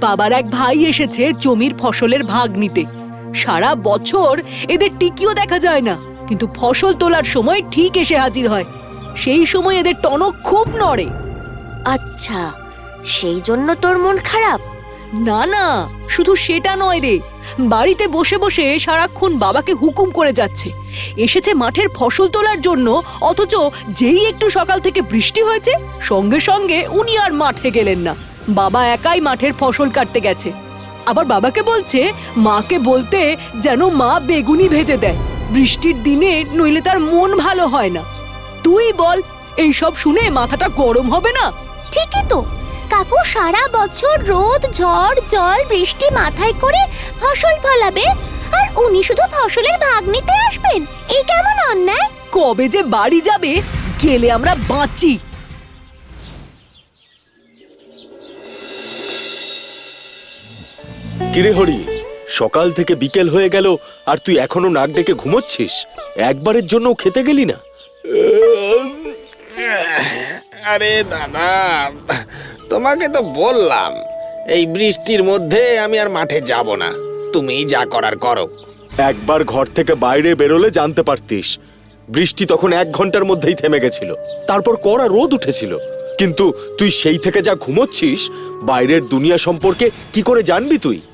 বাবার এক ভাই এসেছে জমির ফসলের ভাগ নিতে। সারা বছর এদের টিকিও দেখা যায় না কিন্তু ফসল তোলার সময় ঠিক এসে হাজির হয়। সেই সময় এদের টনক খুব নড়ে। আচ্ছা সেই জন্য তোর মন খারাপ? না না শুধু সেটা নয় রে। বাড়িতে বসে বসে সারাক্ষণ বাবাকে হুকুম করে যাচ্ছে। এসেছে মাঠের ফসল তোলার জন্য অথচ যেই একটু সকাল থেকে বৃষ্টি হয়েছে সঙ্গে সঙ্গে উনি আর মাঠে গেলেন না। বাবা একাই মাঠের ফসল কাটতে গেছে। আবার বাবাকে বলছে মাকে বলতে যেন মা বেগুনি ভেজে দেয়। বৃষ্টির দিনে নইলে তার মন ভালো হয় না। তুই বল এইসব শুনে মাথাটা গরম হবে না? ঠিকই তো। কাকু সারা বছর রোদ ঝড় জল বৃষ্টি মাথায় করে ফসল ফলাবে। আর উনি শুধু ফসলের ভাগ নিতে আসবেন। এই কেমন অন্যায়? কবে যে বাড়ি যাবে গেলে আমরা বাঁচি। কিরে হরি সকাল থেকে বিকেল হয়ে গেল আর তুই এখনও নাক ডেকে ঘুমোচ্ছিস? একবারের জন্য খেতে গেলি না? আরে দাদা তোমাকে তো বললাম এই বৃষ্টির মধ্যে আমি আর মাঠে যাব না। তুমি যা করার করো। একবার ঘর থেকে বাইরে বেরোলে জানতে পারতিস বৃষ্টি তখন এক ঘণ্টার মধ্যেই থেমে গেছিল তারপর কড়া রোদ উঠেছিল। কিন্তু তুই সেই থেকে যা ঘুমোচ্ছিস বাইরের দুনিয়া সম্পর্কে কি করে জানবি তুই?